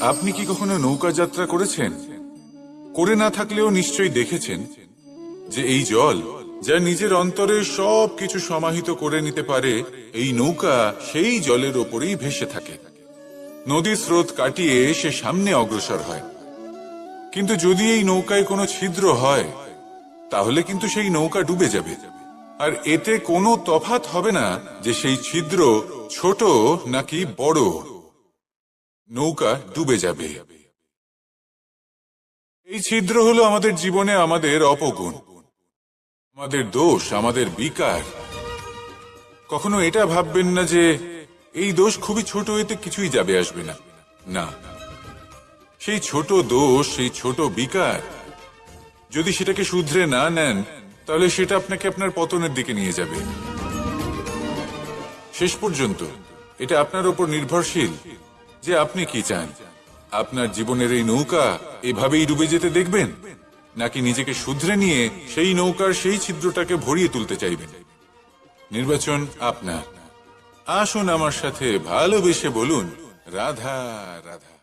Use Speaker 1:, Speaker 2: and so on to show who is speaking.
Speaker 1: আপনি কি কখনো নৌকা যাত্রা করেছেন? করে না থাকলেও নিশ্চয়ই দেখেছেন যে এই জল যা নিজের অন্তরে সব কিছু সমাহিত করে নিতে পারে, এই নৌকা সেই জলের ওপরেই ভেসে থাকে। নদীর স্রোত কাটিয়ে সে সামনে অগ্রসর হয়। কিন্তু যদি এই নৌকায় কোনো ছিদ্র হয়, তাহলে কিন্তু সেই নৌকা ডুবে যাবে। আর এতে কোনো তফাত হবে না যে সেই ছিদ্র ছোট নাকি বড়। নৌকা ডুবে যাবে। এই ছিদ্র হলো আমাদের জীবনে আমাদের অপগুণ। আমাদের দোষ, আমাদের বিকার। কখনো এটা ভাববেন না যে এই দোষ খুবই ছোট, এতে কিছুই যাবে, আসবে না। না। সেই ছোট দোষ, সেই ছোট বিকার, যদি সেটাকে শুধরে না নেন, তাহলে সেটা আপনাকে আপনার পতনের দিকে নিয়ে যাবে। শেষ পর্যন্ত, এটা আপনার উপর নির্ভরশীল। যে আপনি কি চান? আপনার জীবনের এই নৌকা এভাবেই ডুবে যেতে দেখবেন? নাকি নিজেকে শুধরে নিয়ে সেই নৌকার সেই ছিদ্রটাকে ভরিয়ে তুলতে চাইবেন? নির্বাচন আপনার। আসুন আমার সাথে ভালোবেসে বলুন, রাধা রাধা।